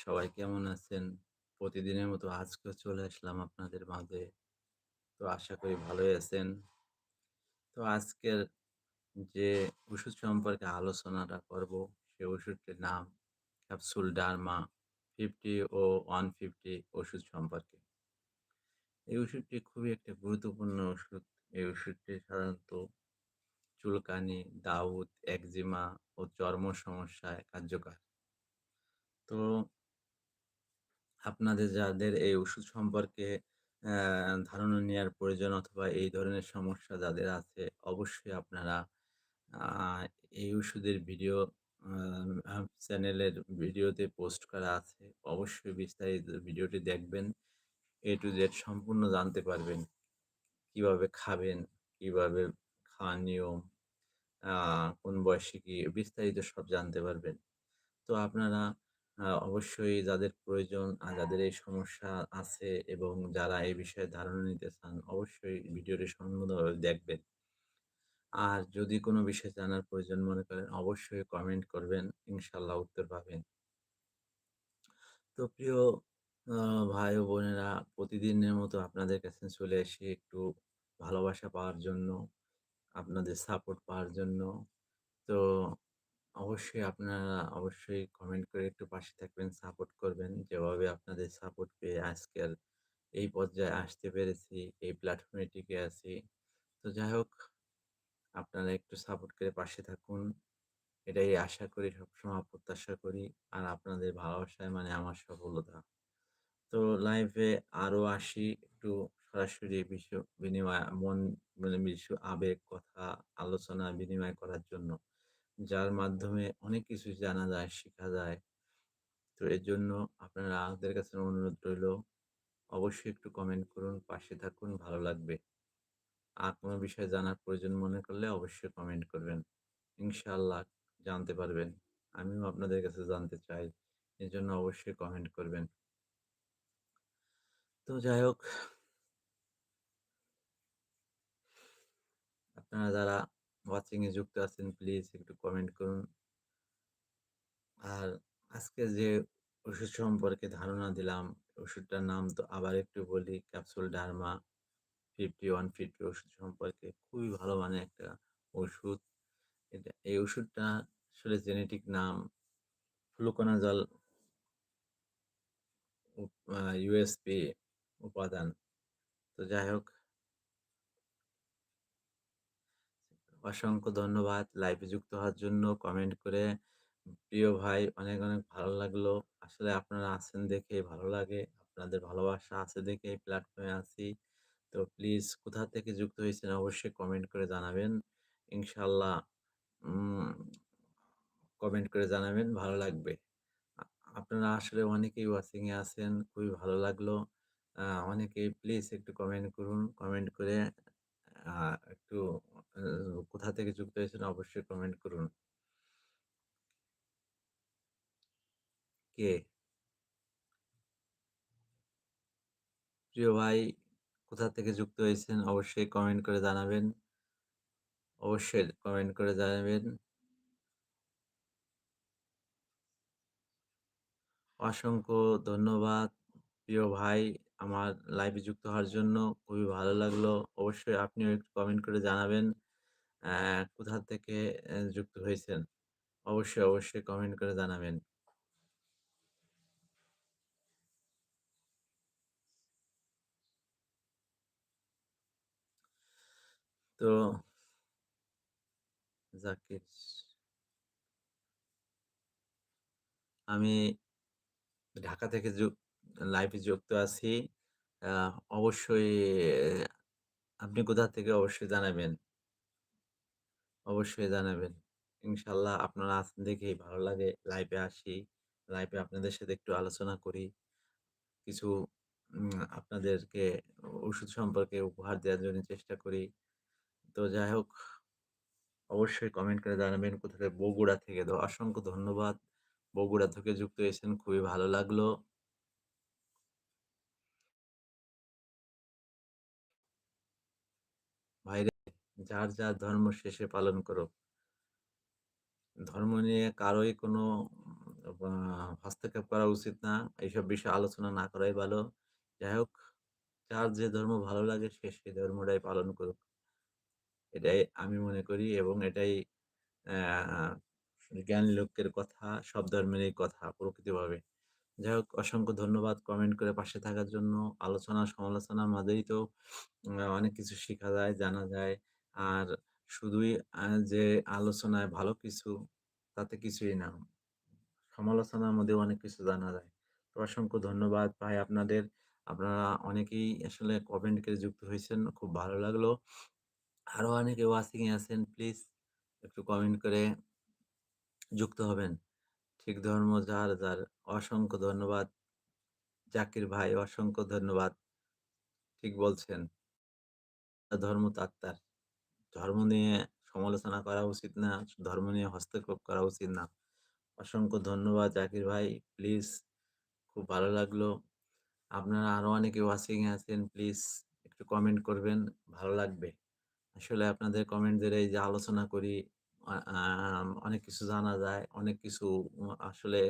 সবাই কেমন আছেন? প্রতিদিনের মতো আজকেও চলে আসলাম আপনাদের মাঝে। তো আশা করি ভালোই আছেন। তো আজকের যে ওষুধ সম্পর্কে আলোচনাটা করব, সে ওষুধটির নাম ক্যাপসুল ডার্মা 50 ও 150 ওষুধ সম্পর্কে। এই ওষুধটি খুবই একটা গুরুত্বপূর্ণ ওষুধ। এই ওষুধটি সাধারণত চুলকানি, দাউদ, একজিমা ও চর্ম সমস্যায় কার্যকর। তো আপনাদের যাদের এই ওষুধ সম্পর্কে ধারণা নেওয়ার প্রয়োজন অথবা এই ধরনের সমস্যা যাদের আছে, অবশ্যই আপনারা এই ওষুধের ভিডিও চ্যানেলের ভিডিওতে পোস্ট করা আছে। অবশ্যই বিস্তারিত ভিডিওটি দেখবেন। এ টু জেড সম্পূর্ণ জানতে পারবেন। কীভাবে খাবেন, কীভাবে খাওয়ার নিয়ম, কোন বয়সে কি বিস্তারিত সব জানতে পারবেন। তো আপনারা অবশ্যই যাদের প্রয়োজন আর যাদের এই সমস্যা আছে এবং যারা এই বিষয়ে ধারণা নিতে চান, অবশ্যই ভিডিওটি সম্পূর্ণভাবে দেখবেন। আর যদি কোনো বিষয় জানার প্রয়োজন মনে করেন, অবশ্যই কমেন্ট করবেন। ইনশাল্লাহ উত্তর পাবেন। তো প্রিয় ভাই ও বোনেরা, প্রতিদিনের মতো আপনাদের কাছে চলে এসে একটু ভালোবাসা পাওয়ার জন্য, আপনাদের সাপোর্ট পাওয়ার জন্য। তো অবশ্যই আপনারা অবশ্যই কমেন্ট করে একটু পাশে থাকবেন, সাপোর্ট করবেন। যেভাবে আপনাদের সাপোর্ট পেয়ে আজকের এই পর্যায়ে আসতে পেরেছি, এই প্ল্যাটফর্মে টিকে আছি। তো যাই হোক, আপনারা একটু সাপোর্ট করে পাশে থাকুন। এটাই আশা করি, সবসময় প্রত্যাশা করি। আর আপনাদের ভালোবাসাই মানে আমার সফলতা। তো লাইভে আরও আসি একটু সরাসরি বিশ্ব বিনিময় মন মানে বিশ্ব আবেগ, কথা, আলোচনা বিনিময় করার জন্য। যার মাধ্যমে অনেক কিছু জানা যায়, শেখা যায়। তো এর জন্য আপনারা আমাদের কাছে অনুরোধ রইল অবশ্যই একটু কমেন্ট করুন, পাশে থাকুন, ভালো লাগবে। আর কোনো বিষয়ে জানার প্রয়োজন মনে করলে অবশ্যই কমেন্ট করবেন। ইনশাল্লাহ জানতে পারবেন। আমিও আপনাদের কাছে জানতে চাই। এজন্য অবশ্যই কমেন্ট করবেন। তো যাই হোক আপনারা যারা ওয়াচিং এ যুক্ত আছেন প্লিজ একটু কমেন্ট করুন। আর আজকে যে ওষুধ সম্পর্কে ধারণা দিলাম, ওষুধটার নাম তো আবার একটু বলি ক্যাপসুল ডার্মা 50 150 ওষুধ সম্পর্কে। খুবই ভালো মানের একটা ওষুধ। এটা এই ওষুধটা আসলে জেনেটিক নাম ফ্লুকোনাজল ইউএসপি উপাদান। তো যাই হোক অসংখ্য ধন্যবাদ লাইভে যুক্ত হওয়ার জন্য, কমেন্ট করে। প্রিয় ভাই অনেক, অনেক ভালো লাগল। আসলে আপনারা আছেন দেখে ভালো লাগে। আপনাদের ভালোবাসা আছে দেখে এই প্ল্যাটফর্মে আছি। তো প্লিজ কোথা থেকে যুক্ত হয়েছেন অবশ্যই কমেন্ট করে জানাবেন। ইনশাল্লাহ কমেন্ট করে জানাবেন, ভালো লাগবে। আপনারা আসলে অনেকেই ওয়াচিং এ আছেন, খুবই ভালো লাগল। অনেকেই প্লিজ একটু কমেন্ট করুন। কমেন্ট করে একটু কোথা থেকে যুক্ত হয়েছেন অবশ্যই কমেন্ট করুন। কে? প্রিয় ভাই, কোথা থেকে যুক্ত হয়েছেন অবশ্যই কমেন্ট করে জানাবেন। অবশ্যই কমেন্ট করে জানাবেন। অসংখ্য ধন্যবাদ প্রিয় ভাই আমার লাইভে যুক্ত হওয়ার জন্য। খুবই ভালো লাগল। অবশ্যই আপনিও একটু কমেন্ট করে জানাবেন কোথা থেকে যুক্ত হয়েছেন। অবশ্যই, অবশ্যই কমেন্ট করে জানাবেন। তো জাকির আমি ঢাকা থেকে লাইভে যুক্ত আছি। অবশ্যই, আপনি কোথা থেকে অবশ্যই জানাবেন। অবশ্যই জানাবেন। ইনশাল্লাহ আপনারা আছেন দেখেই ভালো লাগে। লাইভে আসি। লাইভে আপনাদের সাথে একটু আলোচনা করি। কিছু আপনাদেরকে ওষুধ সম্পর্কে উপহার দেওয়ার জন্য চেষ্টা করি। তো যাই হোক, অবশ্যই কমেন্ট করে জানাবেন কোথা থেকে, বগুড়া থেকে। তো অসংখ্য ধন্যবাদ। বগুড়া থেকে যুক্ত হয়েছেন, খুবই ভালো লাগল। ভাইরে যার, যার ধর্ম শেষে পালন করো। ধর্ম নিয়ে কারোই কোনো হস্তক্ষেপ করা উচিত না। এইসব বিষয়ে আলোচনা না করাই ভালো। যাই হোক, যার যে ধর্ম ভালো লাগে সে সেই ধর্মটাই পালন করুক। এটাই আমি মনে করি এবং এটাই জ্ঞানী লোকের কথা, সব ধর্মেরই কথা প্রকৃতভাবে। যাই হোক অসংখ্য ধন্যবাদ কমেন্ট করে পাশে থাকার জন্য। আলোচনা সমালোচনার মাঝেই তো অনেক কিছু শেখা যায়, জানা যায়। আর শুধুই যে আলোচনায় ভালো কিছু তাতে কিছুই না। সমালোচনার মধ্যে অনেক কিছু জানা যায়। তো অসংখ্য ধন্যবাদ ভাই আপনাদের। আপনারা অনেকেই আসলে কমেন্ট করে যুক্ত হয়েছেন। খুব ভালো লাগল। আরও অনেকে ওয়াচিং আছেন। প্লিজ একটু কমেন্ট করে যুক্ত হবেন। ঠিক ধর্ম যার, যার। অসংখ্য ধন্যবাদ। জাকির ভাই অসংখ্য ধন্যবাদ। ঠিক বলছেন। ধর্ম তার, তার। ধর্ম নিয়ে সমালোচনা করা উচিত না। ধর্ম নিয়ে হস্তক্ষেপ করা উচিত না। অসংখ্য ধন্যবাদ জাকির ভাই। প্লিজ খুব ভালো লাগল। আপনারা আরও অনেকে ওয়াচিং আছেন। প্লিজ একটু কমেন্ট করবেন, ভালো লাগবে। আসলে আপনাদের কমেন্টদের এই যে আলোচনা করি, অনেক কিছু জানা যায়, অনেক কিছু আসলে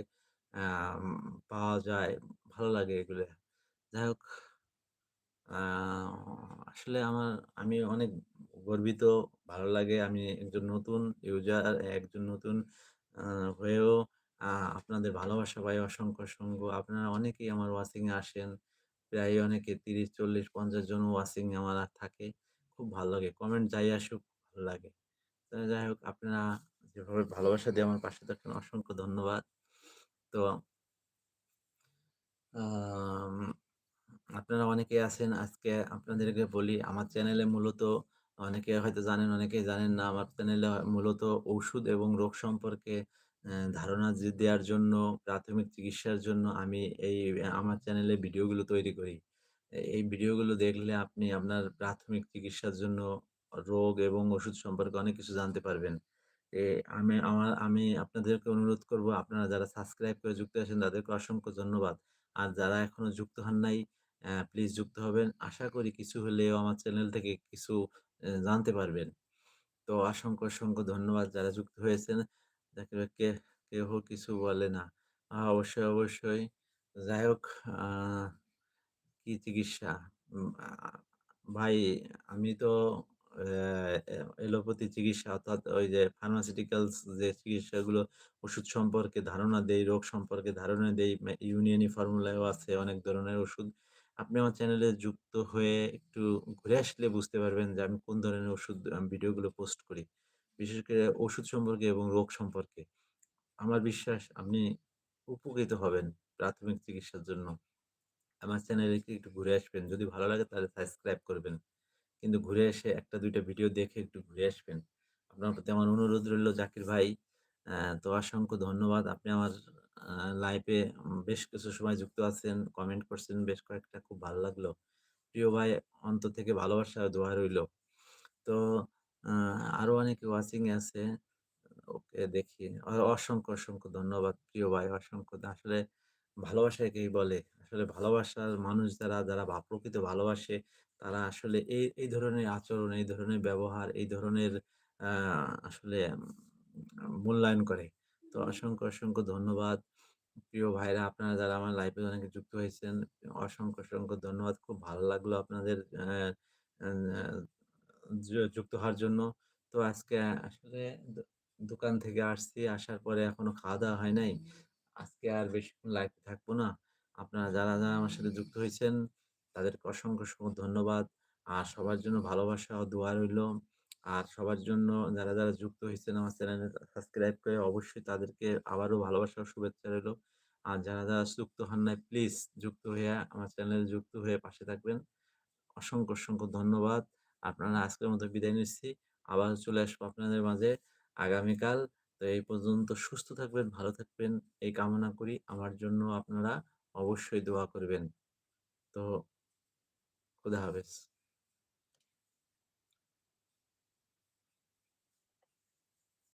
পাওয়া যায়। ভালো লাগে এগুলো। যাই হোক আসলে আমার আমি অনেক গর্বিত, ভালো লাগে। আমি একজন নতুন ইউজার, একজন নতুন হয়েও আপনাদের ভালোবাসা পাই অসংখ্য, অসংখ্য। আপনারা অনেকেই আমার ওয়াচিং এ আসেন। প্রায় অনেকে ৩০, ৪০, ৫০ জন ওয়াচিং আমার থাকে। খুব ভালো লাগে। কমেন্ট যাই আসুক ভালো লাগে। তো যাই হোক আপনারা যেভাবে ভালোবাসা দিয়ে আমার পাশে থাকেন অসংখ্য ধন্যবাদ। তো আপনারা অনেকেই আছেন আজকে আপনাদেরকে বলি আমার চ্যানেলে মূলত অনেকে হয়তো জানেন, অনেকেই জানেন না। আমার চ্যানেলে মূলত ঔষুধ এবং রোগ সম্পর্কে ধারণা দেওয়ার জন্য প্রাথমিক চিকিৎসার জন্য আমি এই আমার চ্যানেলে ভিডিওগুলো তৈরি করি। এই ভিডিওগুলো দেখলে আপনি আপনার প্রাথমিক চিকিৎসার জন্য রোগ এবং ওষুধ সম্পর্কে অনেক কিছু জানতে পারবেন। আমি আমার আমি আপনাদেরকে অনুরোধ করব আপনারা যারা সাবস্ক্রাইব করে যুক্ত আছেন তাদেরকে অসংখ্য ধন্যবাদ। আর যারা এখনও যুক্ত হন নাই প্লিজ যুক্ত হবেন। আশা করি কিছু হলেও আমার চ্যানেল থেকে কিছু জানতে পারবেন। তো অসংখ্য, অসংখ্য ধন্যবাদ যারা যুক্ত হয়েছেন। যাকে কেহ কিছু বলে না। অবশ্যই, অবশ্যই। যাই হোক কি চিকিৎসা? ভাই আমি তো এলোপ্যাথি চিকিৎসা অর্থাৎ ওই যে ফার্মাসিউটিক্যালস যে চিকিৎসাগুলো ওষুধ সম্পর্কে ধারণা দেই, রোগ সম্পর্কে ধারণা দেই। মে ইউনানি ফর্মুলাও আছে অনেক ধরনের ওষুধ। আপনি আমার চ্যানেলে যুক্ত হয়ে একটু ঘুরে আসলে বুঝতে পারবেন যে আমি কোন ধরনের ওষুধ ভিডিওগুলো পোস্ট করি। বিশেষ করে ওষুধ সম্পর্কে এবং রোগ সম্পর্কে। আমার বিশ্বাস আপনি উপকৃত হবেন প্রাথমিক চিকিৎসার জন্য। আমার চ্যানেলে একটু ঘুরে আসবেন। যদি ভালো লাগে তাহলে সাবস্ক্রাইব করবেন। কিন্তু ঘুরে এসে একটা, দুইটা ভিডিও দেখে একটু ঘুরে আসবেন। আপনার প্রতি আমার অনুরোধ রইল, জাকির ভাই। তো অসংখ্য ধন্যবাদ। আপনি আমার লাইভে বেশ কিছু সময় যুক্ত আছেন, কমেন্ট করছেন বেশ কয়েকটা খুব ভালো লাগল। প্রিয় ভাই অন্তর থেকে ভালোবাসা দোয়া রইল। তো আ আরও অনেকে ওয়াচিং আছে। ওকে দেখি। অসংখ্য, অসংখ্য ধন্যবাদ প্রিয় ভাই অসংখ্য। আসলে ভালোবাসা একেই বলে। আসলে ভালোবাসার মানুষ যারা, যারা প্রকৃত ভালোবাসে তারা আসলে এই, এই ধরনের আচরণ, এই ধরনের ব্যবহার, এই ধরনের আসলে মূল্যায়ন করে। তো অসংখ্য, অসংখ্য ধন্যবাদ। প্রিয় ভাইরা আপনারা যারা আমার লাইফে অনেকে যুক্ত হয়েছেন, অসংখ্য, অসংখ্য ধন্যবাদ। খুব ভালো লাগল আপনাদের যুক্ত হওয়ার জন্য। তো আজকে আসলে দোকান থেকে আসছি, আসার পরে এখনও খাওয়া-দাওয়া হয় নাই। আজকে আর বেশিক্ষণ লাইভে থাকব না। আপনারা যারা, যারা আমার সাথে যুক্ত হয়েছেন তাদেরকে অসংখ্য, অসংখ্য ধন্যবাদ। আর সবার জন্য ভালোবাসা ও দোয়া রইল। আর সবার জন্য যারা, যারা যুক্ত হয়েছেন আমার চ্যানেলে সাবস্ক্রাইব করে অবশ্যই তাদেরকে আবারও ভালোবাসা ও শুভেচ্ছা রইল। আর যারা, যারা যুক্ত হন নাই প্লিজ যুক্ত হয়ে আমার চ্যানেলে যুক্ত হয়ে পাশে থাকবেন। অসংখ্য, অসংখ্য ধন্যবাদ। আপনারা আজকের মতো বিদায় নিচ্ছি। আবার চলে আসব আপনাদের মাঝে আগামীকাল। তো এই পর্যন্ত সুস্থ থাকবেন, ভালো থাকবেন এই কামনা করি। আমার জন্য আপনারা অবশ্যই দোয়া করবেন। তো খোদা হাফেজ।